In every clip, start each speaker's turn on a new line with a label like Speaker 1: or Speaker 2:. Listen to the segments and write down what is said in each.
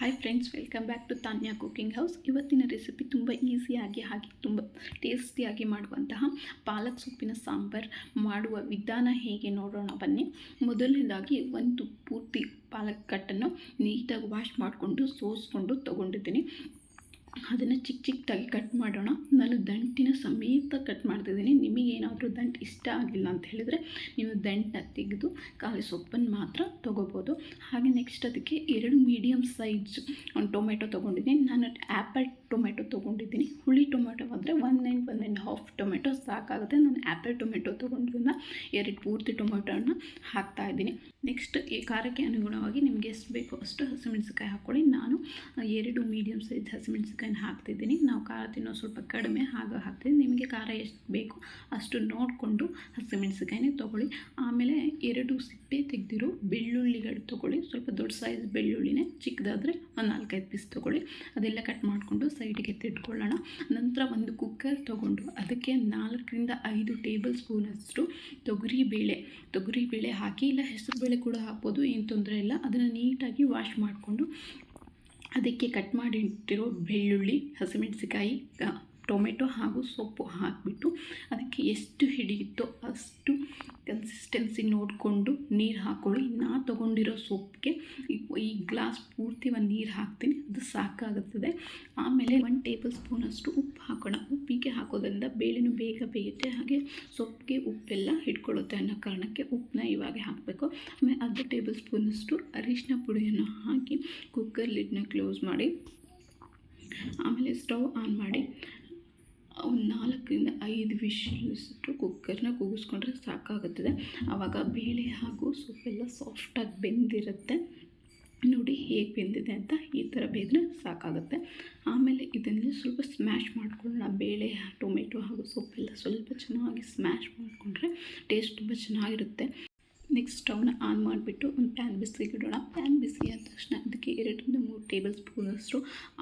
Speaker 1: Hi friends welcome back to Tanya cooking house ಇವತ್ತಿನ recipe ತುಂಬ ಈಸಿಯಾಗಿ ಹಾಗೆ ತುಂಬ ಟೇಸ್ಟಿಯಾಗಿ ಮಾಡುವಂತಹ ಪಾಲಕ್ ಸೊಪ್ಪಿನ ಸಾಂಬಾರ್ ಮಾಡುವ ವಿಧಾನ ಹೇಗೆ ನೋಡೋಣ ಬನ್ನಿ. ಮೊದಲನೇದಾಗಿ ಒಂದು ಪೂರ್ತಿ ಪಾಲಕ್ ಕಟ್ಟನ್ನು ನೀಟಾಗಿ ವಾಶ್ ಮಾಡಿಕೊಂಡು, ಸೋಸ್ಕೊಂಡು ತೊಗೊಂಡಿದ್ದೀನಿ. ಅದನ್ನು ಚಿಕ್ಕ ಚಿಕ್ಕದಾಗಿ ಕಟ್ ಮಾಡೋಣ. ದಂಟಿನ ಸಮೇತ ಕಟ್ ಮಾಡ್ತಿದ್ದೀನಿ ನಿಮಗೇನಾದರೂ ದಂಟು ಇಷ್ಟ ಆಗಿಲ್ಲ ಅಂತ ಹೇಳಿದರೆ ನೀವು ದಂಟನ್ನ ತೆಗೆದು ಖಾಲಿ ಸೊಪ್ಪನ್ನು ಮಾತ್ರ ತೊಗೋಬೋದು. ಹಾಗೆ ನೆಕ್ಸ್ಟ್ ಅದಕ್ಕೆ ಎರಡು ಮೀಡಿಯಮ್ ಸೈಜ್ ಒಂದು ಟೊಮೆಟೊ ತೊಗೊಂಡಿದ್ದೀನಿ. ನಾನು ಆ್ಯಪಲ್ ಟೊಮೆಟೊ ತೊಗೊಂಡಿದ್ದೀನಿ. ಹುಳಿ ಟೊಮೆಟೊ ಅಂದರೆ one and one and half tomato ಸಾಕಾಗುತ್ತೆ. ನಾನು ಆ್ಯಪಲ್ ಟೊಮೆಟೊ ತೊಗೊಂಡ್ರಿಂದ ಎರಡು ಪೂರ್ತಿ ಟೊಮೆಟೊನ ಹಾಕ್ತಾಯಿದ್ದೀನಿ ನೆಕ್ಸ್ಟ್ ಈ ಖಾರಕ್ಕೆ ಅನುಗುಣವಾಗಿ ನಿಮಗೆ ಎಷ್ಟು ಬೇಕೋ ಅಷ್ಟು ಹಸಿಮೆಣಸಿಕಾಯಿ ಹಾಕ್ಕೊಳ್ಳಿ. ನಾನು ಎರಡು ಮೀಡಿಯಮ್ ಸೈಜ್ ಹಸಿಮೆಣಸಿಕಾಯಿನ ಹಾಕ್ತಿದ್ದೀನಿ. ನಾವು ಖಾರ ತಿನ್ನೋ ಸ್ವಲ್ಪ ಕಡಿಮೆ ಹಾಗೆ ಹಾಕ್ತೀನಿ. ನಿಮಗೆ ಖಾರ ಎಷ್ಟು ಬೇಕು ಅಷ್ಟು ನೋಡಿಕೊಂಡು ಹಸಿಮೆಣಸಿಕಾಯಿನೇ ತೊಗೊಳ್ಳಿ. ಆಮೇಲೆ ಎರಡು ಸಿಪ್ಪೆ ತೆಗೆದಿರೋ ಬೆಳ್ಳುಳ್ಳಿಗಳು ತೊಗೊಳ್ಳಿ. ಸ್ವಲ್ಪ ದೊಡ್ಡ ಸೈಜ್ ಬೆಳ್ಳುಳ್ಳಿನೇ, ಚಿಕ್ಕದಾದರೆ ಒಂದು ನಾಲ್ಕೈದು ಪೀಸ್ ತೊಗೊಳ್ಳಿ. ಅದೆಲ್ಲ ಕಟ್ ಮಾಡಿಕೊಂಡು ಸೈಡಿಗೆ ತಿಟ್ಕೊಳ್ಳೋಣ ನಂತರ ಒಂದು ಕುಕ್ಕರ್ ತೊಗೊಂಡು ಅದಕ್ಕೆ ನಾಲ್ಕರಿಂದ ಐದು ಟೇಬಲ್ ಸ್ಪೂನಷ್ಟು ತೊಗರಿ ಬೇಳೆ. ಹಾಕಿ, ಇಲ್ಲ ಹೆಸರು ಬೇಳೆ ಕೂಡ ಹಾಕ್ಬೋದು, ಏನು ತೊಂದರೆ ಇಲ್ಲ. ಅದನ್ನು ನೀಟಾಗಿ ವಾಶ್ ಮಾಡಿಕೊಂಡು ಅದಕ್ಕೆ ಕಟ್ ಮಾಡಿ ಇಟ್ಟಿರೋ ಬೆಳ್ಳುಳ್ಳಿ ಹಸಿಮೆಣಸಿಕಾಯಿ ಟೊಮೆಟೊ ಹಾಗೂ ಸೊಪ್ಪು ಹಾಕಿಬಿಟ್ಟು ಅದಕ್ಕೆ ಎಷ್ಟು ಹಿಡಿಯುತ್ತೋ ಅಷ್ಟು ಕನ್ಸಿಸ್ಟೆನ್ಸಿ ನೋಡಿಕೊಂಡು ನೀರು ಹಾಕ್ಕೊಳ್ಳಿ ನಾ ತೊಗೊಂಡಿರೋ ಸೊಪ್ಪಿಗೆ ಈ ಗ್ಲಾಸ್ ಪೂರ್ತಿ ಒಂದು ನೀರು ಹಾಕ್ತೀನಿ. ಅದು ಸಾಕಾಗುತ್ತದೆ ಆಮೇಲೆ ಒನ್ ಟೇಬಲ್ ಸ್ಪೂನಷ್ಟು ಉಪ್ಪು ಹಾಕೋಣ. ಉಪ್ಪಿಗೆ ಹಾಕೋದ್ರಿಂದ ಬೇಳೆನೂ ಬೇಗ ಬೇಯುತ್ತೆ. ಹಾಗೆ ಸೊಪ್ಪಿಗೆ ಉಪ್ಪೆಲ್ಲ ಹಿಡ್ಕೊಳ್ಳುತ್ತೆ ಅನ್ನೋ ಕಾರಣಕ್ಕೆ ಉಪ್ಪನ್ನ ಇವಾಗ ಹಾಕಬೇಕು. ಆಮೇಲೆ ಅರ್ಧ ಟೇಬಲ್ ಸ್ಪೂನಷ್ಟು ಅರಿಶಿನ ಪುಡಿಯನ್ನು ಹಾಕಿ ಕುಕ್ಕರ್ ಲಿಡ್ನ ಕ್ಲೋಸ್ ಮಾಡಿ. ಆಮೇಲೆ ಸ್ಟವ್ ಆನ್ ಮಾಡಿ. ಒಂದು ನಾಲ್ಕರಿಂದ ಐದು ವಿಶಿಲಷ್ಟು ಕುಕ್ಕರ್ನ ಕೂಗಿಸ್ಕೊಂಡ್ರೆ ಸಾಕಾಗುತ್ತದೆ. ಆವಾಗ ಬೇಳೆ ಹಾಗೂ ಸೊಪ್ಪೆಲ್ಲ ಸಾಫ್ಟಾಗಿ ಬೆಂದಿರುತ್ತೆ. ನೋಡಿ ಹೇಗೆ ಬೆಂದಿದೆ ಅಂತ ಈ ಥರ ಬೇದ್ರೆ ಸಾಕಾಗುತ್ತೆ. ಆಮೇಲೆ ಇದನ್ನು ಸ್ವಲ್ಪ ಸ್ಮ್ಯಾಶ್ ಮಾಡಿಕೊಳ್ಳೋಣ. ಬೇಳೆ ಟೊಮೆಟೊ ಹಾಗೂ ಸೊಪ್ಪೆಲ್ಲ ಸ್ವಲ್ಪ ಚೆನ್ನಾಗಿ ಸ್ಮ್ಯಾಶ್ ಮಾಡಿಕೊಂಡ್ರೆ ಟೇಸ್ಟ್ ತುಂಬ ಚೆನ್ನಾಗಿರುತ್ತೆ. ನೆಕ್ಸ್ಟ್ ಸ್ಟವ್ನ ಆನ್ ಮಾಡಿಬಿಟ್ಟು ಒಂದು ಪ್ಯಾನ್ ಬಿಸಿಗೆ ಇಡೋಣ. ಪ್ಯಾನ್ ಬಿಸಿ ಆದ ತಕ್ಷಣ ಅದಕ್ಕೆ ಮೂರು ಟೇಬಲ್ ಸ್ಪೂನಷ್ಟು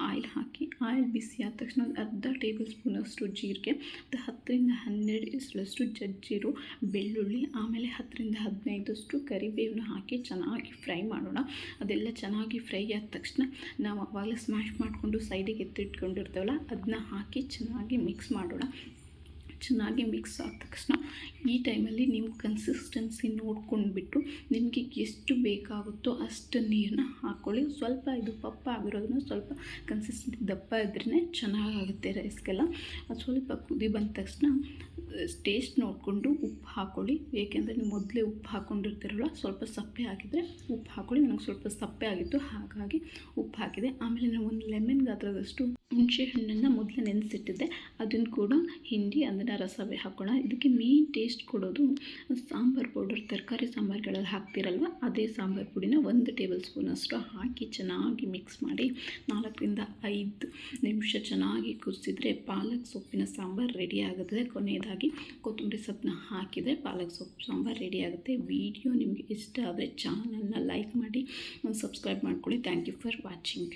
Speaker 1: ಆಯಿಲ್ ಹಾಕಿ ಆಯಿಲ್ ಬಿಸಿ ಆದ ತಕ್ಷಣ ಅರ್ಧ ಟೇಬಲ್ ಸ್ಪೂನಷ್ಟು ಜೀರಿಗೆ ಮತ್ತು ಹತ್ತರಿಂದ ಹನ್ನೆರಡು ಇಸ್ಲಷ್ಟು ಜಜ್ಜಿರು, ಬೆಳ್ಳುಳ್ಳಿ, ಆಮೇಲೆ ಹತ್ತರಿಂದ ಹದಿನೈದಷ್ಟು ಕರಿಬೇವನ್ನು ಹಾಕಿ ಚೆನ್ನಾಗಿ ಫ್ರೈ ಮಾಡೋಣ. ಅದೆಲ್ಲ ಚೆನ್ನಾಗಿ ಫ್ರೈ ಆದ ತಕ್ಷಣ ನಾವು ಅವಾಗಲೇ ಸ್ಮ್ಯಾಶ್ ಮಾಡಿಕೊಂಡು ಸೈಡಿಗೆ ಎತ್ತಿಟ್ಕೊಂಡಿರ್ತೇವಲ್ಲ ಅದನ್ನ ಹಾಕಿ ಚೆನ್ನಾಗಿ ಮಿಕ್ಸ್ ಮಾಡೋಣ. ಚೆನ್ನಾಗಿ ಮಿಕ್ಸ್ ಆದ ತಕ್ಷಣ ಈ ಟೈಮಲ್ಲಿ ನೀವು ಕನ್ಸಿಸ್ಟೆನ್ಸಿ ನೋಡ್ಕೊಂಡ್ಬಿಟ್ಟು ನಿಮಗೆ ಎಷ್ಟು ಬೇಕಾಗುತ್ತೋ ಅಷ್ಟು ನೀರನ್ನ ಹಾಕ್ಕೊಳ್ಳಿ ಸ್ವಲ್ಪ ಇದು ಪಪ್ಪ ಆಗಿರೋದನ್ನ ಸ್ವಲ್ಪ ಕನ್ಸಿಸ್ಟೆಂಟ್ ದಪ್ಪ ಇದ್ರೇ ಚೆನ್ನಾಗಾಗುತ್ತೆ ರೈಸ್ಗೆಲ್ಲ ಅದು ಸ್ವಲ್ಪ ಕುದಿ ಬಂದ ತಕ್ಷಣ ಟೇಸ್ಟ್ ನೋಡಿಕೊಂಡು ಉಪ್ಪು ಹಾಕ್ಕೊಳ್ಳಿ ಏಕೆಂದರೆ ನೀವು ಮೊದಲೇ ಉಪ್ಪು ಹಾಕ್ಕೊಂಡಿರ್ತೀರಲ್ಲ ಸ್ವಲ್ಪ ಸಪ್ಪೆ ಆಗಿದ್ದರೆ ಉಪ್ಪು ಹಾಕ್ಕೊಳ್ಳಿ ನನಗೆ ಸ್ವಲ್ಪ ಸಪ್ಪೆ ಆಗಿತ್ತು, ಹಾಗಾಗಿ ಉಪ್ಪು ಹಾಕಿದೆ. ಆಮೇಲೆ ನಾನು ಒಂದು ಲೆಮನ್ ಗಾತ್ರದಷ್ಟು ಹುಣಸೆ ಹಣ್ಣನ್ನು ಮೊದಲೇ ನೆನೆಸಿಟ್ಟಿದ್ದೆ. ಅದನ್ನು ಕೂಡ ಹಿಂಡಿ ಅದನ್ನು ರಸವೇ ಹಾಕೋಣ. ಇದಕ್ಕೆ ಮೇನ್ ಟೇಸ್ಟ್ ಕೊಡೋದು ಸಾಂಬಾರು ಪೌಡರ್, ತರಕಾರಿ ಸಾಂಬಾರುಗಳಲ್ಲಿ ಹಾಕ್ತಿರಲ್ವ? ಅದೇ ಸಾಂಬಾರು ಪುಡಿನ ಒಂದು ಟೇಬಲ್ ಸ್ಪೂನಷ್ಟು ಹಾಕಿ ಚೆನ್ನಾಗಿ ಮಿಕ್ಸ್ ಮಾಡಿ ನಾಲ್ಕರಿಂದ ಐದು ನಿಮಿಷ ಚೆನ್ನಾಗಿ ಕುದಿಸಿದ್ರೆ ಪಾಲಕ್ ಸೊಪ್ಪಿನ ಸಾಂಬಾರು ರೆಡಿ ಆಗುತ್ತದೆ ಕೊನೆಯದಾಗಿ ಕೊತ್ತಂಬರಿ ಸೊಪ್ಪನ್ನ ಹಾಕಿದರೆ ಪಾಲಕ್ ಸೊಪ್ಪು ಸಾಂಬಾರು ರೆಡಿ ಆಗುತ್ತೆ. ವಿಡಿಯೋ ನಿಮಗೆ ಇಷ್ಟ ಆದರೆ ಚಾನಲ್ನ ಲೈಕ್ ಮಾಡಿ ಸಬ್ಸ್ಕ್ರೈಬ್ ಮಾಡ್ಕೊಳ್ಳಿ. Thank you for watching